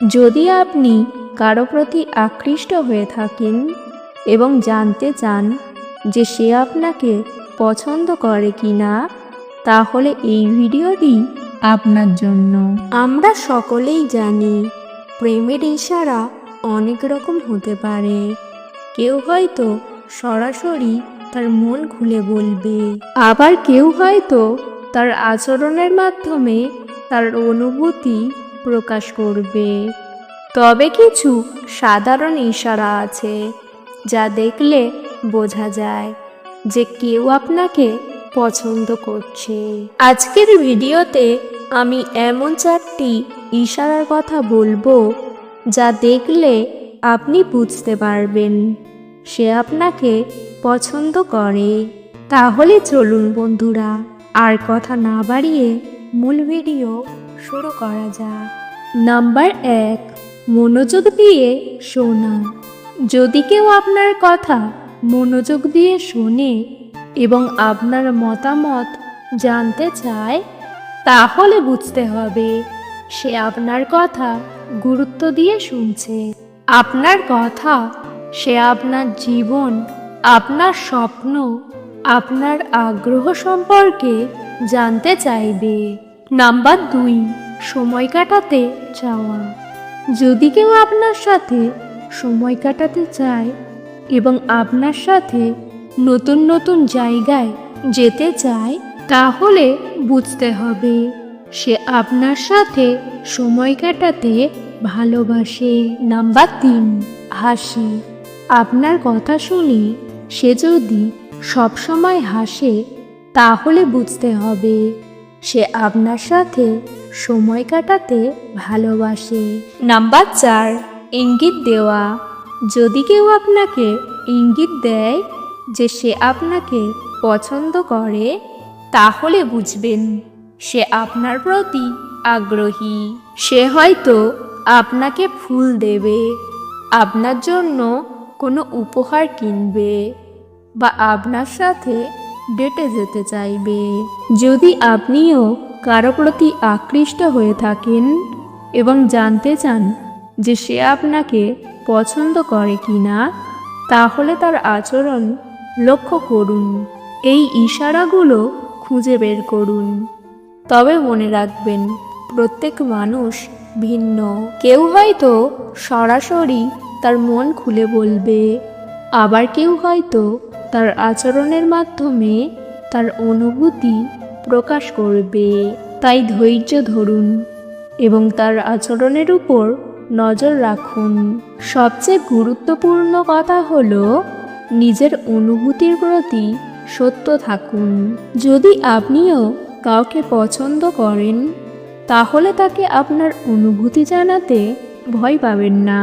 যদি আপনি কারও প্রতি আকৃষ্ট হয়ে থাকেন এবং জানতে চান যে সে আপনাকে পছন্দ করে কি না তাহলে এই ভিডিওটি আপনার জন্য। আমরা সকলেই জানি প্রেমের ইশারা অনেক রকম হতে পারে। কেউ হয়তো সরাসরি তার মন খুলে বলবে। আবার কেউ হয়তো তার আচরণের মাধ্যমে তার অনুভূতি প্রকাশ করবে। তবে কিছু সাধারণ ইশারা আছে, যা দেখলে বোঝা যায় যে কেউ আপনাকে পছন্দ করছে। আজকের ভিডিওতে আমি এমন চারটি ইশারার কথা বলব, যা দেখলে আপনি বুঝতে পারবেন সে আপনাকে পছন্দ করে। তাহলে চলুন বন্ধুরা, আর কথা না বাড়িয়ে মূল ভিডিও শুরু করা যাক। নাম্বার এক, মনোযোগ দিয়ে শোনা। যদি কেউ আপনার কথা মনোযোগ দিয়ে শোনে এবং আপনার মতামত জানতে চায়, তাহলে বুঝতে হবে সে আপনার কথা গুরুত্ব দিয়ে শুনছে। আপনার কথা, সে আপনার জীবন, আপনার স্বপ্ন, আপনার আগ্রহ সম্পর্কে জানতে চাইবে। নাম্বার দুই, সময় কাটাতে চাওয়া যদি কেউ আপনার সাথে সময় কাটাতে চায় এবং আপনার সাথে নতুন নতুন জায়গায় যেতে চায়, তাহলে বুঝতে হবে সে আপনার সাথে সময় কাটাতে ভালোবাসে। নাম্বার তিন, হাসি। আপনার কথা শুনে সে যদি সবসময় হাসে, তাহলে বুঝতে হবে সে আপনার সাথে সময় কাটাতে ভালোবাসে। নাম্বার চার, ইঙ্গিত দেওয়া। যদি কেউ আপনাকে ইঙ্গিত দেয় যে সে আপনাকে পছন্দ করে, তাহলে বুঝবেন সে আপনার প্রতি আগ্রহী। সে হয়তো আপনাকে ফুল দেবে, আপনার জন্য কোনো উপহার কিনবে বা আপনার সাথে ডেটে যেতে চাইবে। যদি আপনিও কারও প্রতি আকৃষ্ট হয়ে থাকেন এবং জানতে চান যে সে আপনাকে পছন্দ করে কি না তাহলে তার আচরণ লক্ষ্য করুন। এই ইশারাগুলো খুঁজে বের করুন। তবে মনে রাখবেন, প্রত্যেক মানুষ ভিন্ন। কেউ হয়তো সরাসরি তার মন খুলে বলবে, আবার কেউ হয়তো তার আচরণের মাধ্যমে তার অনুভূতি প্রকাশ করবে। তাই ধৈর্য ধরুন এবং তার আচরণের উপর নজর রাখুন। সবচেয়ে গুরুত্বপূর্ণ কথা হলো নিজের অনুভূতির প্রতি সত্য থাকুন। যদি আপনিও কাউকে পছন্দ করেন, তাহলে তাকে আপনার অনুভূতি জানাতে ভয় পাবেন না।